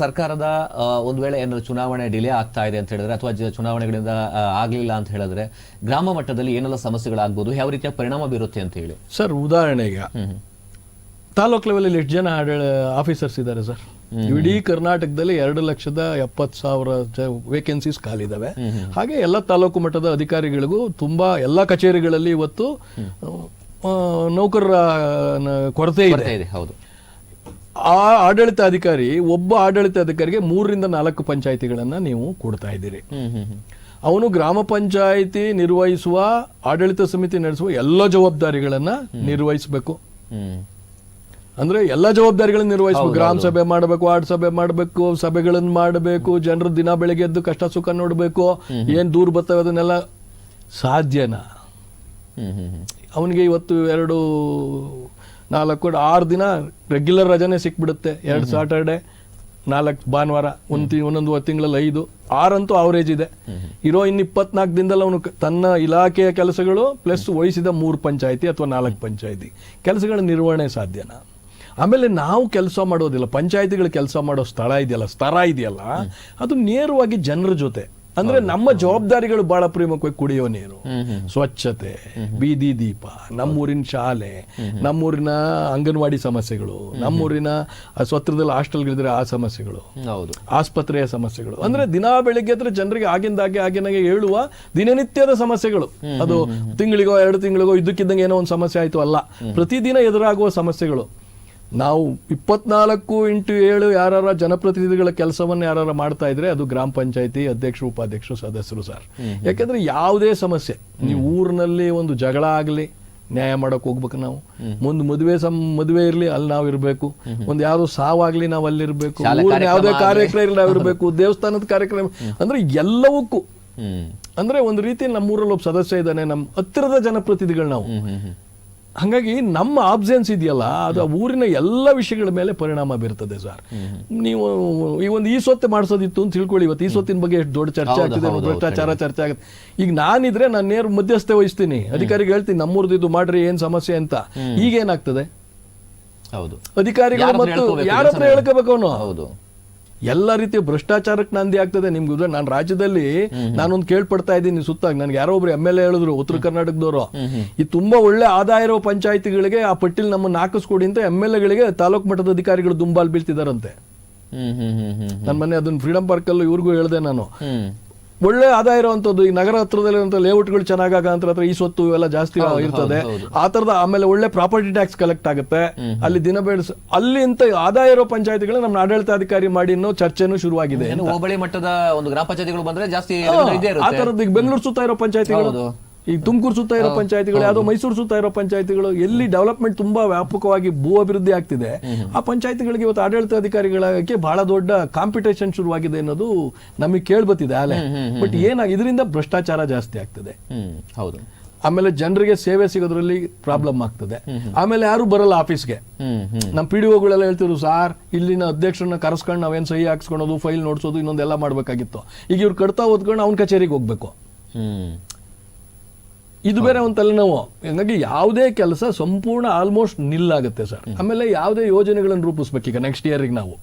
ಸರ್ಕಾರದ ಒಂದು ವೇಳೆ ಏನಾದ್ರು ಚುನಾವಣೆ ಡಿಲೇ ಆಗ್ತಾ ಇದೆ ಅಂತ ಹೇಳಿದ್ರೆ ಅಥವಾ ಚುನಾವಣೆಗಳಿಂದ ಆಗಲಿಲ್ಲ ಅಂತ ಹೇಳಿದ್ರೆ ಗ್ರಾಮ ಮಟ್ಟದಲ್ಲಿ ಏನೆಲ್ಲ ಸಮಸ್ಯೆಗಳಾಗ್ಬೋದು ಯಾವ ರೀತಿಯ ಪರಿಣಾಮ ಬೀರುತ್ತೆ ಅಂತ ಹೇಳಿ. ಸರ್ ಉದಾಹರಣೆಗೆ ತಾಲೂಕ್ ಲೆವೆಲಲ್ಲಿ ಎಷ್ಟು ಜನ ಆಫೀಸರ್ಸ್ ಇದ್ದಾರೆ ಸರ್? ಇಡೀ ಕರ್ನಾಟಕದಲ್ಲಿ ಎರಡು ಲಕ್ಷದ ಎಪ್ಪತ್ತು ಸಾವಿರ ವೇಕೆನ್ಸೀಸ್ ಖಾಲಿದಾವೆ ಹಾಗೆ ಎಲ್ಲ ತಾಲೂಕು ಮಟ್ಟದ ಅಧಿಕಾರಿಗಳಿಗೂ ತುಂಬಾ ಎಲ್ಲ ಕಚೇರಿಗಳಲ್ಲಿ ಇವತ್ತು ನೌಕರರ ಕೊರತೆ ಇದೆ ಹೌದು. ಆ ಆಡಳಿತಾಧಿಕಾರಿ ಒಬ್ಬ ಆಡಳಿತಾಧಿಕಾರಿಗೆ ಮೂರರಿಂದ ನಾಲ್ಕು ಪಂಚಾಯಿತಿಗಳನ್ನು ನೀವು ಕೊಡ್ತಾ ಇದ್ದೀರಿ. ಅವನು ಗ್ರಾಮ ಪಂಚಾಯಿತಿ ನಿರ್ವಹಿಸುವ ಆಡಳಿತ ಸಮಿತಿ ನಡೆಸುವ ಎಲ್ಲ ಜವಾಬ್ದಾರಿಗಳನ್ನ ನಿರ್ವಹಿಸಬೇಕು. ಅಂದ್ರೆ ಎಲ್ಲ ಜವಾಬ್ದಾರಿಗಳನ್ನು ನಿರ್ವಹಿಸಬೇಕು. ಗ್ರಾಮ ಸಭೆ ಮಾಡಬೇಕು ವಾರ್ಡ್ ಸಭೆ ಮಾಡಬೇಕು ಸಭೆಗಳನ್ನ ಮಾಡಬೇಕು ಜನರು ದಿನ ಬೆಳಿಗ್ಗೆ ಎದ್ದು ಕಷ್ಟ ಸುಖ ನೋಡಬೇಕು ಏನ್ ದೂರ ಬರ್ತವೆ ಅದನ್ನೆಲ್ಲ ಸಾಧ್ಯನಾ? ಅವನಿಗೆ ಇವತ್ತು ಎರಡು ನಾಲ್ಕು ಆರು ದಿನ ರೆಗ್ಯುಲರ್ ರಜಾನೆ ಸಿಕ್ಬಿಡುತ್ತೆ. ಎರಡು ಸಾಟರ್ಡೆ ನಾಲ್ಕು ಭಾನುವಾರ ಒಂದು ತಿ ಒಂದೊಂದು ತಿಂಗಳಲ್ಲಿ ಐದು. ಆರಂತೂ ಅವರೇಜ್ ಇದೆ. ಇರೋ ಇನ್ನು ಇಪ್ಪತ್ನಾಲ್ಕು ದಿನದಲ್ಲಿ ಅವನು ತನ್ನ ಇಲಾಖೆಯ ಕೆಲಸಗಳು ಪ್ಲಸ್ ವಹಿಸಿದ ಮೂರು ಪಂಚಾಯಿತಿ ಅಥವಾ ನಾಲ್ಕು ಪಂಚಾಯಿತಿ. ಕೆಲಸಗಳ ನಿರ್ವಹಣೆ ಸಾಧ್ಯನಾ? ಆಮೇಲೆ ನಾವು ಕೆಲಸ ಮಾಡೋದಿಲ್ಲ. ಪಂಚಾಯಿತಿಗಳು ಕೆಲಸ ಮಾಡೋ ಸ್ಥಳ ಇದೆಯಲ್ಲ ಸ್ಥಳ ಇದೆಯಲ್ಲ ಅದು ನೇರವಾಗಿ ಜನರ ಜೊತೆ. ಅಂದ್ರೆ ನಮ್ಮ ಜವಾಬ್ದಾರಿಗಳು ಬಹಳ ಪ್ರಮುಖವಾಗಿ ಕುಡಿಯೋ ನೀರು ಸ್ವಚ್ಛತೆ ಬೀದಿ ದೀಪ ನಮ್ಮೂರಿನ ಶಾಲೆ ನಮ್ಮೂರಿನ ಅಂಗನವಾಡಿ ಸಮಸ್ಯೆಗಳು ನಮ್ಮೂರಿನ ಸ್ವತ್ರದಲ್ಲಿ ಹಾಸ್ಟೆಲ್ಗಳಿದ್ರೆ ಆ ಸಮಸ್ಯೆಗಳು ಹೌದು. ಆಸ್ಪತ್ರೆಯ ಸಮಸ್ಯೆಗಳು. ಅಂದ್ರೆ ದಿನಾ ಬೆಳಿಗ್ಗೆ ಹತ್ರ ಜನರಿಗೆ ಆಗಿಂದಾಗೆ ಆಗಿನಾಗೆ ಹೇಳುವ ದಿನನಿತ್ಯದ ಸಮಸ್ಯೆಗಳು. ಅದು ತಿಂಗಳಿಗೋ ಎರಡು ತಿಂಗಳಿಗೋ ಇದ್ದಕ್ಕಿದ್ದಂಗೆ ಏನೋ ಒಂದು ಸಮಸ್ಯೆ ಆಯ್ತು ಅಲ್ಲ. ಪ್ರತಿದಿನ ಎದುರಾಗುವ ಸಮಸ್ಯೆಗಳು. ನಾವು ಇಪ್ಪತ್ನಾಲ್ಕು ಇಂಟು ಏಳು ಯಾರ ಜನಪ್ರತಿನಿಧಿಗಳ ಕೆಲಸವನ್ನು ಯಾರು ಮಾಡ್ತಾ ಇದ್ರೆ ಅದು ಗ್ರಾಮ ಪಂಚಾಯತಿ ಅಧ್ಯಕ್ಷರು ಉಪಾಧ್ಯಕ್ಷರು ಸದಸ್ಯರು ಸರ್. ಯಾಕಂದ್ರೆ ಯಾವುದೇ ಸಮಸ್ಯೆ ನೀವು ಊರಿನಲ್ಲಿ ಒಂದು ಜಗಳ ಆಗಲಿ ನ್ಯಾಯ ಮಾಡಕ್ ಹೋಗ್ಬೇಕು ನಾವು. ಮುಂದ್ ಮದುವೆ ಸಮ ಮದುವೆ ಇರ್ಲಿ ಅಲ್ಲಿ ನಾವು ಇರ್ಬೇಕು. ಒಂದ್ ಯಾವ್ದೋ ಸಾವಾಗ್ಲಿ ನಾವು ಅಲ್ಲಿರ್ಬೇಕು ಯಾವುದೇ ಕಾರ್ಯಕ್ರಮ ಇರಲಿ ನಾವು ಇರ್ಬೇಕು. ದೇವಸ್ಥಾನದ ಕಾರ್ಯಕ್ರಮ. ಅಂದ್ರೆ ಎಲ್ಲವಕ್ಕೂ. ಅಂದ್ರೆ ಒಂದು ರೀತಿ ನಮ್ಮೂರಲ್ಲಿ ಒಬ್ಬ ಸದಸ್ಯ ಇದ್ದಾನೆ ನಮ್ಮ ಹತ್ತಿರದ ಜನಪ್ರತಿನಿಧಿಗಳು ನಾವು. ಹಾಗಾಗಿ ನಮ್ಮ ಆಬ್ಸೆನ್ಸ್ ಇದೆಯಲ್ಲ ಅದು ಊರಿನ ಎಲ್ಲ ವಿಷಯಗಳ ಮೇಲೆ ಪರಿಣಾಮ ಬೀರ್ತದೆ ಸರ್ ನೀವು ಈ ಒಂದು ಈ ಸೊತ್ತೆ ಮಾಡಿಸೋದಿತ್ತು ಅಂತ ತಿಳ್ಕೊಳ್ಳಿ ಇವತ್ತು. ಈ ಸೊತ್ತಿನ ಬಗ್ಗೆ ಎಷ್ಟು ದೊಡ್ಡ ಚರ್ಚೆ ಆಗ್ತಿದೆ ಭ್ರಷ್ಟಾಚಾರ ಚರ್ಚೆ ಆಗುತ್ತೆ ಈಗ ನಾನಿದ್ರೆ ನಾನು ನೇರ ಮಧ್ಯಸ್ಥೆ ವಹಿಸ್ತೀನಿ. ಅಧಿಕಾರಿಗೆ ಹೇಳ್ತೀನಿ ನಮ್ಮೂರ್ದು ಇದು ಮಾಡ್ರಿ ಏನ್ ಸಮಸ್ಯೆ ಅಂತ. ಈಗ ಏನಾಗ್ತದೆ? ಹೌದು. ಅಧಿಕಾರಿಗಳು ಮತ್ತು ಯಾರತ್ರ ಯಾರ ಹತ್ರ ಹೇಳ್ಕೋಬೇಕು ಅವನು? ಹೌದು. ಎಲ್ಲ ರೀತಿಯ ಭ್ರಷ್ಟಾಚಾರಕ್ಕೆ ನಂದಿ ಆಗ್ತದೆ ನಿಮ್ಗೆ. ಉದಾಹರಣೆ ನಾನು ರಾಜ್ಯದಲ್ಲಿ ನಾನೊಂದು ಕೇಳ್ಪಡ್ತಾ ಇದ್ದೀನಿ ಸುತ್ತ ನನ್ಗೆ ಯಾರೋ ಒಬ್ರು ಎಂ ಎಲ್ ಎ ಹೇಳಿದ್ರು ಉತ್ತರ ಕರ್ನಾಟಕದವರು. ಈ ತುಂಬಾ ಒಳ್ಳೆ ಆದಾಯ ಇರೋ ಪಂಚಾಯತಿಗಳಿಗೆ ಆ ಪಟ್ಟಿಲ್ ನಮ್ಮನ್ನ ಹಾಕಿಸ್ಕೊಡಿ ಅಂತ ಎಂ ಎಲ್ ಎಗಳಿಗೆ ತಾಲೂಕ್ ಮಟ್ಟದ ಅಧಿಕಾರಿಗಳು ದುಂಬಾಲ್ ಬೀಳ್ತಿದಾರಂತೆ. ನನ್ನ ಮೊನ್ನೆ ಅದನ್ನ ಫ್ರೀಡಂ ಪಾರ್ಕ್ ಅಲ್ಲೂ ಇವ್ರಿಗೂ ಹೇಳಿದೆ ನಾನು. ಒಳ್ಳೆ ಆದಾಯ ಇರುವಂತದ್ದು ಈ ನಗರ ಹತ್ರದಲ್ಲಿರುವಂತ ಲೇಔಟ್ಗಳು ಚೆನ್ನಾಗಾಗ ಅಂತ ಹತ್ರ ಈ ಸ್ವತ್ತು ಇವೆಲ್ಲ ಜಾಸ್ತಿ ಇರ್ತದೆ. ಆ ತರದ ಆಮೇಲೆ ಒಳ್ಳೆ ಪ್ರಾಪರ್ಟಿ ಟ್ಯಾಕ್ಸ್ ಕಲೆಕ್ಟ್ ಆಗುತ್ತೆ. ಅಲ್ಲಿ ದಿನ ಬೇಡಿಸ್ ಅಲ್ಲಿ ಇಂತ ಆದಾಯ ಇರೋ ಪಂಚಾಯತ್ಗಳು ನಮ್ಮ ಆಡಳಿತಾಧಿಕಾರಿ ಮಾಡಿ ಇನ್ನೂ ಚರ್ಚೆನೂ ಶುರುವಾಗಿದೆ ಹೋಬಳಿ ಮಟ್ಟದ ಒಂದು ಗ್ರಾಮ ಪಂಚಾಯತಿಗಳು ಬಂದ್ರೆ ಜಾಸ್ತಿ ಆ ಈಗ ಬೆಂಗಳೂರು ಸುತ್ತ ಇರೋ ಪಂಚಾಯತಿಗಳು. ಈಗ ತುಮಕೂರು ಸುತ್ತ ಇರೋ ಪಂಚಾಯತಿಗಳು ಯಾವುದೋ ಮೈಸೂರು ಸುತ್ತ ಇರೋ ಪಂಚಾಯತಿಗಳು ಎಲ್ಲಿ ಡೆವಲಪ್ಮೆಂಟ್ ತುಂಬಾ ವ್ಯಾಪಕವಾಗಿ ಭೂ ಅಭಿವೃದ್ಧಿ ಆಗ್ತಿದೆ ಆ ಪಂಚಾಯತಿಗಳಿಗೆ ಇವತ್ತು ಆಡಳಿತಾಧಿಕಾರಿಗಳಕ್ಕೆ ಬಹಳ ದೊಡ್ಡ ಕಾಂಪಿಟೇಷನ್ ಶುರುವಾಗಿದೆ ಅನ್ನೋದು ನಮಗೆ ಕೇಳ್ಬತ್ತಿದೆ ಅಲೆ ಬಟ್ ಏನಾಗ ಇದರಿಂದ ಭ್ರಷ್ಟಾಚಾರ ಜಾಸ್ತಿ ಆಗ್ತದೆ. ಹೌದು. ಆಮೇಲೆ ಜನರಿಗೆ ಸೇವೆ ಸಿಗೋದ್ರಲ್ಲಿ ಪ್ರಾಬ್ಲಮ್ ಆಗ್ತದೆ. ಆಮೇಲೆ ಯಾರು ಬರಲ್ಲ ಆಫೀಸ್ಗೆ. ನಮ್ಮ ಪಿ ಡಿ ಒಗಳೆಲ್ಲ ಹೇಳ್ತಿದ್ರು ಸಾರ್ ಇಲ್ಲಿನ ಅಧ್ಯಕ್ಷರನ್ನ ಕರೆಸ್ಕೊಂಡು ನಾವೇನು ಸಹಿ ಹಾಕ್ಸ್ಕೊಳೋದು ಫೈಲ್ ನೋಡ್ಸೋದು ಇನ್ನೊಂದೆಲ್ಲ ಮಾಡಬೇಕಾಗಿತ್ತು. ಈಗ ಇವ್ರು ಕಡ್ತಾ ಓದ್ಕೊಂಡು ಅವ್ನ ಕಚೇರಿಗೆ ಹೋಗ್ಬೇಕು. ಇದು ಬೇರೆ ಒಂದು ತಲೆನೋವು. ಹಂಗಾಗಿ ಯಾವುದೇ ಕೆಲಸ ಸಂಪೂರ್ಣ ಆಲ್ಮೋಸ್ಟ್ ನಿಲ್ಲಾಗುತ್ತೆ ಸರ್. ಆಮೇಲೆ ಯಾವುದೇ ಯೋಜನೆಗಳನ್ನು ರೂಪಿಸ್ಬೇಕೀಗ ನೆಕ್ಸ್ಟ್ ಇಯರ್ಗೆ ನಾವು.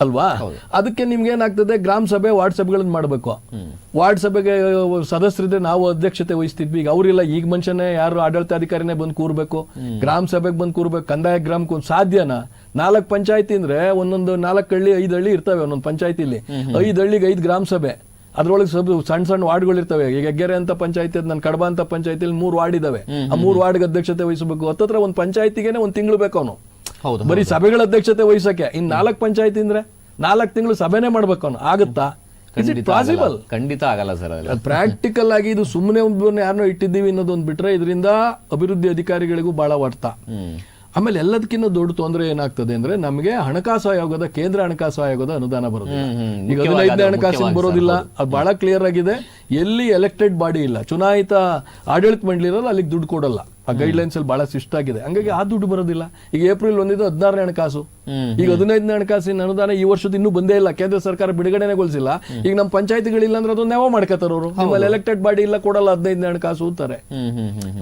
ಅಲ್ವಾ? ಅದಕ್ಕೆ ನಿಮ್ಗೆ ಏನಾಗ್ತದೆ? ಗ್ರಾಮ ಸಭೆ ವಾರ್ಡ್ ಸಭೆಗಳನ್ನ ಮಾಡಬೇಕು. ವಾರ್ಡ್ ಸಭೆಗೆ ಸದಸ್ಯರಿದ್ರೆ ನಾವು ಅಧ್ಯಕ್ಷತೆ ವಹಿಸ್ತಿದ್ವಿ. ಈಗ ಅವರಿಲ್ಲ ಈಗ ಮನುಷ್ಯನೇ ಯಾರು ಆಡಳಿತಾಧಿಕಾರಿನೇ ಬಂದು ಕೂರ್ಬೇಕು. ಗ್ರಾಮ ಸಭೆಗೆ ಬಂದು ಕೂರ್ಬೇಕು. ಕಂದಾಯ ಗ್ರಾಮಕ್ಕೆ ಸಾಧ್ಯನಾ? ನಾಲ್ಕು ಪಂಚಾಯತಿ ಅಂದ್ರೆ ಒಂದೊಂದು ನಾಲ್ಕು ಹಳ್ಳಿ ಐದು ಹಳ್ಳಿ ಇರ್ತವೆ ಒಂದೊಂದು ಪಂಚಾಯತಿಲಿ. ಐದು ಹಳ್ಳಿಗೆ ಐದು ಗ್ರಾಮ ಸಭೆ. ಅದ್ರೊಳಗೆ ಸ್ವಲ್ಪ ಸಣ್ಣ ಸಣ್ಣ ವಾರ್ಡ್ಗಳು ಇರ್ತವೆ. ಈಗ ಹೆಗ್ಗೆರೆ ಅಂತ ಪಂಚಾಯತಿ ನನ್ನ ಕಡಬ ಅಂತ ಪಂಚಾಯತಿಲಿ ಮೂರು ವಾರ್ಡ್ ಇದಾವೆ. ಆ ಮೂರು ವಾರ್ಡ್ಗೆ ಅಧ್ಯಕ್ಷತೆ ವಹಿಸಬೇಕು. ಹತ್ತತ್ರ ಒಂದು ಪಂಚಾಯತಿಗೇನೆ ಒಂದು ತಿಂಗಳು ಬೇಕು ಅವನು. ಹೌದು ಬರೀ ಸಭೆಗಳ ಅಧ್ಯಕ್ಷತೆ ವಹಿಸಕ್ಕೆ. ಇನ್ ನಾಲ್ಕು ಪಂಚಾಯತಿ ಅಂದ್ರೆ ನಾಲ್ಕು ತಿಂಗಳು ಸಭೆನೇ ಮಾಡ್ಬೇಕು ಅವನು. ಆಗುತ್ತಾ? ಖಂಡಿತ ಪಾಸಿಬಲ್ ಆಗಲ್ಲ. ಖಂಡಿತ ಆಗಲ್ಲ ಸರ್ ಪ್ರಾಕ್ಟಿಕಲ್ ಆಗಿ ಇದು ಸುಮ್ಮನೆ ಯಾರನ್ನೋ ಇಟ್ಟಿದ್ದೀವಿ ಅನ್ನೋದೊಂದು ಬಿಟ್ರೆ ಇದರಿಂದ ಅಭಿವೃದ್ಧಿ ಅಧಿಕಾರಿಗಳಿಗೂ ಬಹಳ ವರ್ತ ಆಮೇಲೆ ಎಲ್ಲದಕ್ಕಿಂತ ದೊಡ್ಡ ತೊಂದರೆ ಏನಾಗ್ತದೆ ಅಂದ್ರೆ ನಮಗೆ ಹಣಕಾಸು ಆಯೋಗದ ಕೇಂದ್ರ ಹಣಕಾಸು ಆಯೋಗದ ಅನುದಾನ ಬರುತ್ತೆ. ಈಗ ಹದಿನೈದನೇ ಹಣಕಾಸಿನ ಬರೋದಿಲ್ಲ ಅದು ಬಹಳ ಕ್ಲಿಯರ್ ಆಗಿದೆ. ಎಲ್ಲಿ ಎಲೆಕ್ಟೆಡ್ ಬಾಡಿ ಇಲ್ಲ ಚುನಾಯಿತ ಆಡಳಿತ ಮಂಡಳಿ ಇರಲ್ಲ ಅಲ್ಲಿಗೆ ದುಡ್ಡು ಕೊಡಲ್ಲ. ಆ ಗೈಡ್ ಲೈನ್ಸ್ ಅಲ್ಲಿ ಬಹಳ ಶಿಷ್ಟಾಗಿದೆ ಹಂಗಾಗಿ ಆ ದುಡ್ಡು ಬರೋದಿಲ್ಲ. ಈಗ ಏಪ್ರಿಲ್ ಒಂದಿದ್ದು ಹದಿನಾರನೇ ಹಣಕಾಸು. ಈಗ ಹದಿನೈದನೇ ಹಣಕಾಸಿನ ಅನುದಾನ ಈ ವರ್ಷದ ಇನ್ನೂ ಬಂದೇ ಇಲ್ಲ. ಕೇಂದ್ರ ಸರ್ಕಾರ ಬಿಡುಗಡೆಗೊಳಿಸಿಲ್ಲ ಈಗ ನಮ್ಮ ಪಂಚಾಯತ್ಗಳಿಲ್ಲ ಅಂದ್ರೆ ಅದನ್ನ ನೆವ ಮಾಡ್ಕೋತಾರ ಅವರು? ನಿಮ್ಮಲ್ಲಿ ಎಲೆಕ್ಟೆಡ್ ಬಾಡಿ ಇಲ್ಲ ಕೊಡಲ್ಲ ಹದಿನೈದನೇ ಹಣಕಾಸು ಅಂತಾರೆ.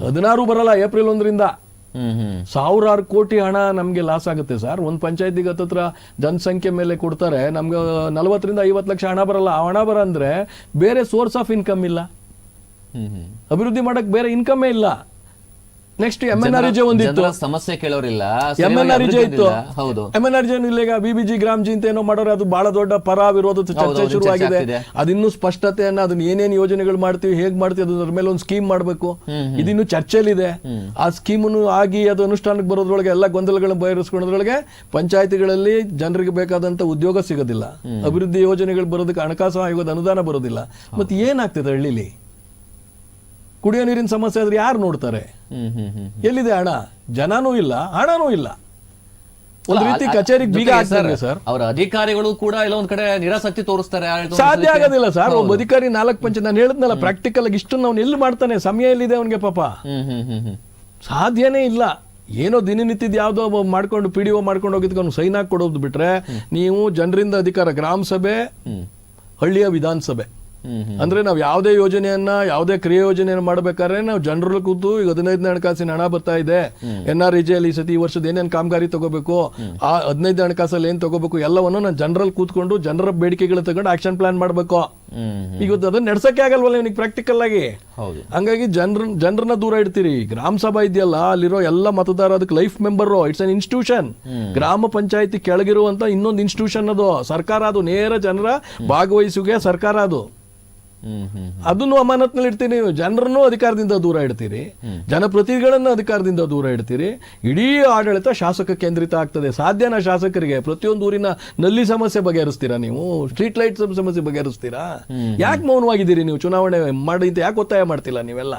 ಹದಿನಾರು ಬರಲ್ಲ ಏಪ್ರಿಲ್ ಒಂದರಿಂದ. ಸಾವಿರಾರು ಕೋಟಿ ಹಣ ನಮಗೆ ಲಾಸ್ ಆಗುತ್ತೆ ಸರ್ ಒಂದು ಪಂಚಾಯತಿಗೆ ಹತ್ತತ್ರ ಜನಸಂಖ್ಯೆ ಮೇಲೆ ಕೊಡ್ತಾರೆ. ನಮ್ಗೆ ನಲವತ್ತರಿಂದ ಐವತ್ತು ಲಕ್ಷ ಹಣ ಬರಲ್ಲ. ಆ ಹಣ ಬರ ಅಂದ್ರೆ ಬೇರೆ ಸೋರ್ಸ್ ಆಫ್ ಇನ್ಕಮ್ ಇಲ್ಲ ಅಭಿವೃದ್ಧಿ ಮಾಡಕ್ ಬೇರೆ ಇನ್ಕಮೇ ಇಲ್ಲ. Next M N R J ಒಂದಿತ್ತು. ಸಮಸ್ಯೆ ಕೇಳೋರಿಲ್ಲ. ಎಂ ಎನ್ ಆರ್ ಇತ್ತು. ಹೌದು. ಎಂ ಎನ್ ಆರ್ ಈಗ ಬಿ ಬಿ ಜಿ ಗ್ರಾಮ್ ಜಿ ಅಂತ ಏನೋ ಮಾಡೋರು ಅದು ಬಹಳ ದೊಡ್ಡ ಪರ ವಿರೋಧ ಚರ್ಚೆ ಶುರುವಾಗಿದೆ. ಅದಿನ್ನೂ ಸ್ಪಷ್ಟತೆಯನ್ನ ಅದನ್ನ ಏನೇನು ಯೋಜನೆಗಳು ಮಾಡ್ತೀವಿ ಹೇಗ್ ಮಾಡ್ತೀವಿ ಅದ್ರ ಮೇಲೆ ಒಂದು ಸ್ಕೀಮ್ ಮಾಡಬೇಕು. ಇದಿನ್ನು ಚರ್ಚೆಲಿದೆ ಆ ಸ್ಕೀಮನ್ನು ಆಗಿ ಅದು ಅನುಷ್ಠಾನಕ್ಕೆ ಬರೋದ್ರೊಳಗೆ ಎಲ್ಲ ಗೊಂದಲಗಳನ್ನ ಬಗೆಹರಿಸ್ಕೊಳ್ಳೋದ್ರೊಳಗೆ ಪಂಚಾಯತಿಗಳಲ್ಲಿ ಜನರಿಗೆ ಬೇಕಾದಂತ ಉದ್ಯೋಗ ಸಿಗೋದಿಲ್ಲ. ಅಭಿವೃದ್ಧಿ ಯೋಜನೆಗಳು ಬರೋದಕ್ಕೆ ಹಣಕಾಸು ಆಯೋಗದ ಅನುದಾನ ಬರೋದಿಲ್ಲ. ಮತ್ತೆ ಏನಾಗ್ತದೆ ಹಳ್ಳಿಲಿ? ಕುಡಿಯೋ ನೀರಿನ ಸಮಸ್ಯೆ ಆದ್ರೆ ಯಾರು ನೋಡ್ತಾರೆ? ಎಲ್ಲಿದೆ ಹಣ? ಜನನೂ ಇಲ್ಲ ಹಣನೂ ಇಲ್ಲ. ಒಂದು ರೀತಿ ಕಚೇರಿಗೆ ಬೀಗ ಹಾಕ್ತಾರೆ ಸರ್ ಅವರ ಅಧಿಕಾರಿಗಳು ಕೂಡ ಎಲ್ಲ ಒಂದ್ ಕಡೆ ನಿರಾಸಕ್ತಿ ತೋರಿಸ್ತಾರೆ ಸಾಧ್ಯ ಆಗೋದಿಲ್ಲ ಸರ್. ಒಬ್ಬ ಅಧಿಕಾರಿ ನಾಲ್ಕು ಪಂಚ ನಾನು ಹೇಳಿದ್ನಲ್ಲ ಪ್ರಾಕ್ಟಿಕಲ್ ಆಗಿ ಇಷ್ಟು ಅವ್ನು ಎಲ್ಲಿ ಮಾಡ್ತಾನೆ? ಸಮಯ ಎಲ್ಲಿದೆ ಅವನಿಗೆ ಪಾಪ? ಸಾಧ್ಯನೇ ಇಲ್ಲ. ಏನೋ ದಿನನಿತ್ಯದ ಯಾವುದೋ ಮಾಡ್ಕೊಂಡು ಪಿ ಡಿ ಒ ಮಾಡ್ಕೊಂಡು ಹೋಗಿದ್ಕೊಂಡು ಸೈನ್ ಹಾಕಿ ಕೊಡೋದು ಬಿಟ್ರೆ ನೀವು ಜನರಿಂದ ಅಧಿಕಾರ ಗ್ರಾಮ ಸಭೆ ಹಳ್ಳಿಯ ವಿಧಾನಸಭೆ. ಅಂದ್ರೆ ನಾವು ಯಾವುದೇ ಯೋಜನೆಯನ್ನ ಯಾವುದೇ ಕ್ರಿಯೆ ಯೋಜನೆಯನ್ನು ಮಾಡ್ಬೇಕಾದ್ರೆ ನಾವು ಜನರಲ್ಲಿ ಕೂತು ಈಗ ಹದಿನೈದನೇ ಹಣಕಾಸಿನ ಹಣ ಬರ್ತಾ ಇದೆ. ಎನ್ ಆರ್ ಅಲ್ಲಿ ಈ ಸತಿ ಈ ವರ್ಷದ ಏನೇನು ಕಾಮಗಾರಿ ತಗೋಬೇಕು ಆ ಹದಿನೈದನೇ ಹಣಕಾಸಲ್ಲಿ ಏನ್ ತಗೋಬೇಕು ಎಲ್ಲವನ್ನು ನಾನು ಜನರಲ್ಲಿ ಕೂತ್ಕೊಂಡು ಜನರ ಬೇಡಿಕೆಗಳು ತಗೊಂಡು ಆಕ್ಷನ್ ಪ್ಲಾನ್ ಮಾಡಬೇಕು. ಈಗ ಅದನ್ನ ನಡ್ಸಕ್ಕೆ ಆಗಲ್ವಲ್ಲ ನಿಮಗೆ ಪ್ರಾಕ್ಟಿಕಲ್ ಆಗಿ? ಹಂಗಾಗಿ ಜನರ ಜನರನ್ನ ದೂರ ಇಡ್ತೀರಿ. ಗ್ರಾಮ ಸಭಾ ಇದೆಯಲ್ಲ ಅಲ್ಲಿರೋ ಎಲ್ಲ ಮತದಾರ ಅದಕ್ಕೆ life member it's an institution ಗ್ರಾಮ ಪಂಚಾಯತಿ ಕೆಳಗಿರುವಂತ ಇನ್ನೊಂದು ಇನ್ಸ್ಟಿಟ್ಯೂಷನ್ ಅದು. ಸರ್ಕಾರ ಅದು ನೇರ ಜನರ ಭಾಗವಹಿಸುವಿಕೆ ಸರ್ಕಾರ ಅದು. ಅದನ್ನು ಅಮಾನತ್ನಲ್ಲಿ ಇಡ್ತೀರಿ ನೀವು ಜನರನ್ನು ಅಧಿಕಾರದಿಂದ ದೂರ ಇಡ್ತೀರಿ. ಜನಪ್ರತಿನಿಧಿಗಳನ್ನು ಅಧಿಕಾರದಿಂದ ದೂರ ಇಡ್ತೀರಿ. ಇಡೀ ಆಡಳಿತ ಶಾಸಕ ಕೇಂದ್ರಿತ ಆಗ್ತದೆ. ಸಾಧ್ಯನ ಶಾಸಕರಿಗೆ ಪ್ರತಿಯೊಂದು ಊರಿನ ನಲ್ಲಿ ಸಮಸ್ಯೆ ಬಗೆಹರಿಸ್ತೀರಾ ನೀವು? ಸ್ಟ್ರೀಟ್ ಲೈಟ್ ಸಮಸ್ಯೆ ಬಗೆಹರಿಸ್ತೀರಾ? ಯಾಕೆ ಮೌನವಾಗಿದ್ದೀರಿ ನೀವು? ಚುನಾವಣೆ ಮಾಡಿ ಅಂತ ಯಾಕೆ ಒತ್ತಾಯ ಮಾಡ್ತಿಲ್ಲ ನೀವೆಲ್ಲ.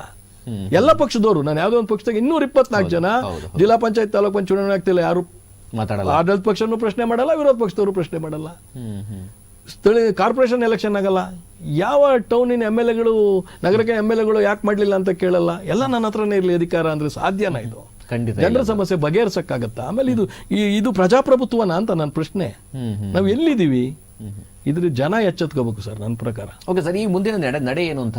ಎಲ್ಲ ಪಕ್ಷದವರು ನಾನು ಯಾವುದೋ ಒಂದು ಪಕ್ಷದಾಗ ಇನ್ನೂರ ಇಪ್ಪತ್ನಾಲ್ಕು ಜನ ಜಿಲ್ಲಾ ಪಂಚಾಯತ್ ತಾಲೂಕು ಪಂಚಾಯತ್ ಚುನಾವಣೆ ಆಗ್ತಿಲ್ಲ. ಯಾರು? ಮಾತಾಡಲ್ಲ. ಆಡಳಿತ ಪಕ್ಷನೂ ಪ್ರಶ್ನೆ ಮಾಡಲ್ಲ ವಿರೋಧ ಪಕ್ಷದವರು ಪ್ರಶ್ನೆ ಮಾಡಲ್ಲ. ಸ್ಥಳೀಯ ಕಾರ್ಪೊರೇಷನ್ ಎಲೆಕ್ಷನ್ ಆಗಲ್ಲ. ಯಾವ ಟೌನಿನ ಎಂ ಎಲ್ ಎಗಳು ನಗರಕ್ಕೆ ಎಂ ಎಲ್ ಎಗಳು ಯಾಕೆ ಮಾಡಲಿಲ್ಲ ಅಂತ ಕೇಳಲ್ಲ? ಎಲ್ಲ ನನ್ನ ಹತ್ರನೇ ಇರಲಿ ಅಧಿಕಾರ ಅಂದ್ರೆ ಸಾಧ್ಯನಾ ಇದು. ಖಂಡಿತ ಜನರ ಸಮಸ್ಯೆ ಬಗೆಹರಿಸಕ್ಕಾಗತ್ತಾ? ಆಮೇಲೆ ಇದು ಇದು ಪ್ರಜಾಪ್ರಭುತ್ವನ ಅಂತ ನನ್ನ ಪ್ರಶ್ನೆ. ನಾವು ಎಲ್ಲಿದ್ದೀವಿ? ಇದ್ರ ಜನ ಎಚ್ಚೆತ್ಕೋಬೇಕು ಸರ್ ನನ್ನ ಪ್ರಕಾರ. ಓಕೆ ಸರ್ ಈ ಮುಂದಿನ ನಡೆ ನಡೆ ಏನು ಅಂತ